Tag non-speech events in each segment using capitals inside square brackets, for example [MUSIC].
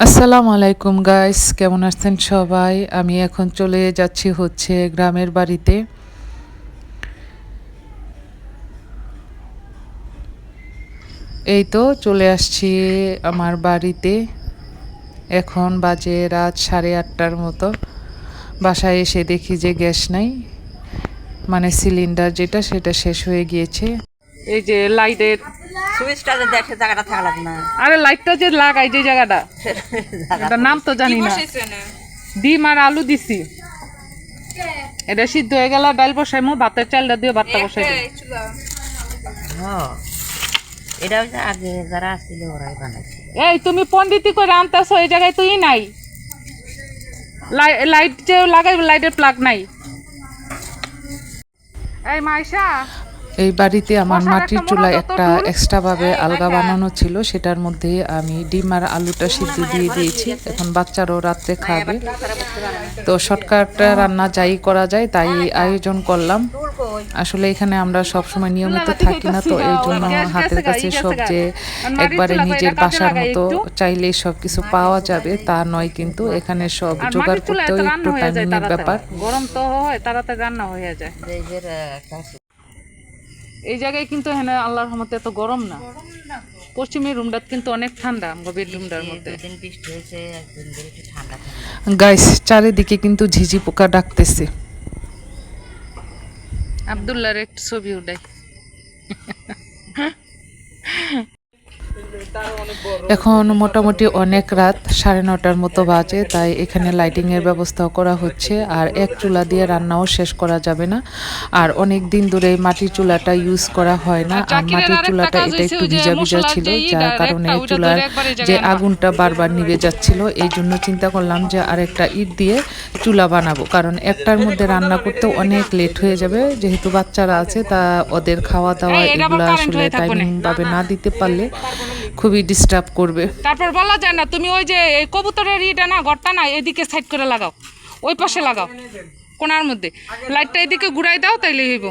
আসসালামু আলাইকুম গাইস কেমন আছেন সবাই? আমি এখন চলে যাচ্ছি হচ্ছে গ্রামের বাড়িতে। এই তো চলে আসছি আমার বাড়িতে। এখন বাজে রাত সাড়ে আটটার মতো। বাসায় এসে দেখি যে গ্যাস নাই। মানে সিলিন্ডার যেটা, সেটা শেষ হয়ে গিয়েছে। এই যে লাইটের সুইচটা যে দেখে জায়গাটা থাকা লাগবে না। আরে লাইটটা যে লাগাই যে জায়গাটা নাম তো জানি না। ডিম আর আলু দিছি। এটা সিদ্ধ হয়ে গেল ডাল বসাইমু ভাতের চালটা দিয়ে ভাতটা বসাই। হ্যাঁ এটা হচ্ছে আগে যারা আসছিল ওরাই বানাইছিল এই তুমি পন্ডিতি করে আনতেছো এই জায়গায় তুই নাই। লাই- লাইট যে লাগাই লাইটের প্লাগ নাই। এই মাইশা এই বাড়িতে আমার মাটির চুলায় একটা এক্সট্রা ভাবে আলগা বানানো ছিল সেটার মধ্যে আমি ডিম আর আলুটা সিদ্ধ দিয়ে দিয়েছি। এখন বাচ্চারাও রাত্রে খাবে। তো শর্টকাট রান্না যাই করা যায় তাই আয়োজন করলাম। আসলে এখানে আমরা সব সময় নিয়মিত থাকি না তো এই জন্য হাতের কাছে সব যে একবারে নিজের বাসার মতো চাইলেই সব কিছু পাওয়া যাবে তা নয় কিন্তু এখানে সব জোগাড় করতেও একটু টাইমিংয়ের ব্যাপার। গরম তো হয় তাড়াতাড়ি রান্না হয়ে যায়। এই জায়গায় কিন্তু হ্যাঁ আল্লাহর রহমতে এত গরম না। পশ্চিমের রুমটা কিন্তু অনেক ঠান্ডা গভীর বেডরুমটার মধ্যে। গাইস চারিদিকে কিন্তু ঝিঝি পোকা ডাকতেছে। আবদুল্লাহর একটু ছবি উঠাই। [LAUGHS] এখন মোটামুটি অনেক রাত সাড়ে নটার মতো বাজে তাই এখানে লাইটিং এর ব্যবস্থাও করা হচ্ছে আর এক চুলা দিয়ে রান্নাও শেষ করা যাবে না আর অনেক দিন ধরে মাটির চুলাটা ইউজ করা হয় না আর মাটির চুলাটা এটা একটু ভিজা ভিজা ছিল যার কারণে চুলার যে আগুনটা বারবার নিভে যাচ্ছিল এই জন্য চিন্তা করলাম যে আরেকটা ইট দিয়ে চুলা বানাবো কারণ একটার মধ্যে রান্না করতে অনেক লেট হয়ে যাবে যেহেতু বাচ্চারা আছে তা ওদের খাওয়া দাওয়া এগুলো আসলে। টাইমিং ভাবে না দিতে পারলে খুবই ডিস্টার্ব করবে। তারপর বলা যায় না তুমি ওই যে এই কবুতরের ইটা না ঘরটা না এদিকে সাইড করে লাগাও। ওই পাশে লাগাও কোনার মধ্যে। লাইটটা এদিকে ঘুরাই দাও তাইলে হইব।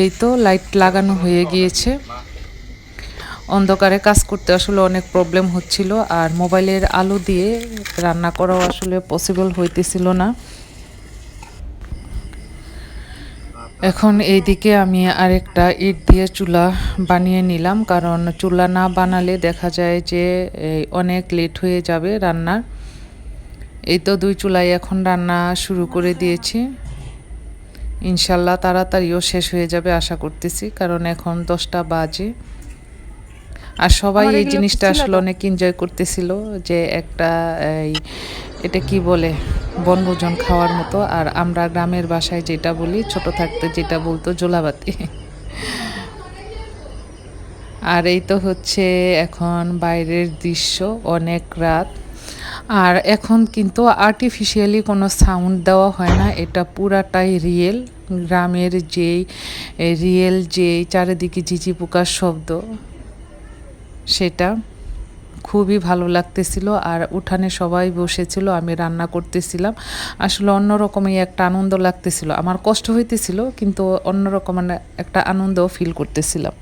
এই তো লাইট লাগানো হয়ে গিয়েছে। অন্ধকারে কাজ করতে আসলে অনেক প্রবলেম হচ্ছিল আর মোবাইলের আলো দিয়ে রান্না করাও আসলে পসিবল হইতেছিল না। এখন এইদিকে আমি আরেকটা ইট দিয়ে চুলা বানিয়ে নিলাম, কারণ চুলা না বানালে দেখা যায় যে অনেক লেট হয়ে যাবে রান্নার। এই তো দুই চুলাই এখন রান্না শুরু করে দিয়েছি। ইনশাল্লাহ তাড়াতাড়িও শেষ হয়ে যাবে আশা করতেছি, কারণ এখন দশটা বাজে। আর সবাই এই জিনিসটা আসলে অনেক এনজয় করতেছিল যে একটা এই এটা কি বলে বনভোজন খাওয়ার মতো। আর আমরা গ্রামের বাসায় যেটা বলি ছোট থাকতে যেটা বলতো জোলাবাতি। আর এই তো হচ্ছে এখন বাইরের দৃশ্য অনেক রাত। আর এখন কিন্তু আর্টিফিশিয়ালি কোনো সাউন্ড দেওয়া হয় না এটা পুরাটাই রিয়েল গ্রামের যেই রিয়েল যেই চারিদিকে ঝিঝি পোকার শব্দ। সেটা খুবই ভালো লাগতেছিল আর উঠানে সবাই বসেছিল, আমি রান্না করতেছিলাম। আসলে অন্যরকমই একটা আনন্দ লাগতেছিল। আমার কষ্ট হইতেছিল, কিন্তু অন্যরকম একটা আনন্দও ফিল করতেছিলাম।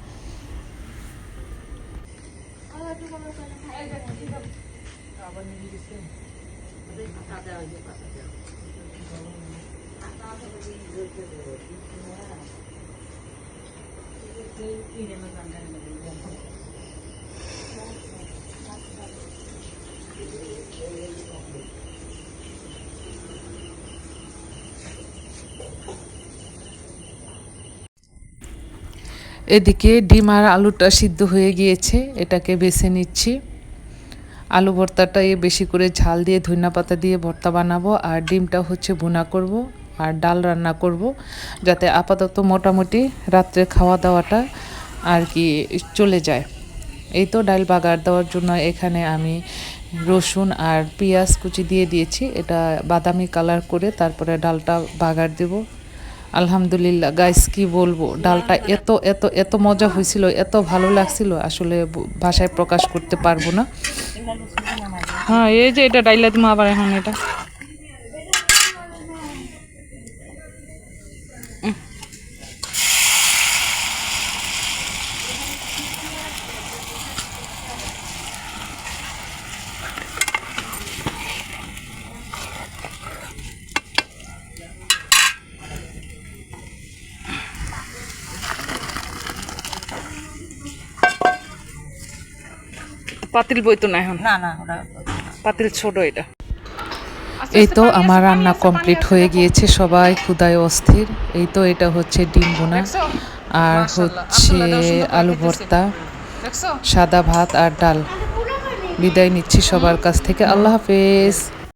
এদিকে ডিম আর আলুটা সিদ্ধ হয়ে গিয়েছে, এটাকে বেছে নিচ্ছি। আলু ভর্তাটা এ বেশি করে ঝাল দিয়ে ধনিয়া পাতা দিয়ে ভর্তা বানাবো, আর ডিমটা হচ্ছে ভুনা করব আর ডাল রান্না করব, যাতে আপাতত মোটামুটি রাত্রে খাওয়া দাওয়াটা আর কি চলে যায়। এই তো ডাল বাগার দেওয়ার জন্য এখানে আমি রসুন আর পেঁয়াজ কুচি দিয়ে দিয়েছি, এটা বাদামি কালার করে তারপরে ডালটা বাগার দেব। আলহামদুলিল্লাহ গাইস কি বলব? ডালটা এত এত এত মজা হয়েছিল, এত ভালো লাগছিল, আসলে ভাষায় প্রকাশ করতে পারব না। হ্যাঁ এই যে এটা ডাইলা তুমি আবার এখন এটা। পাতিল বইতো না এখন? না না ওটা পাতিল ছোট এটা। এই তো আমার রান্না কমপ্লিট হয়ে গিয়েছে সবাই ক্ষুদায় অস্থির। এই তো এটা হচ্ছে ডিম বোনা আর হচ্ছে আলু ভর্তা সাদা ভাত আর ডাল। বিদায় নিচ্ছি সবার কাছ থেকে। আল্লাহ হাফেজ।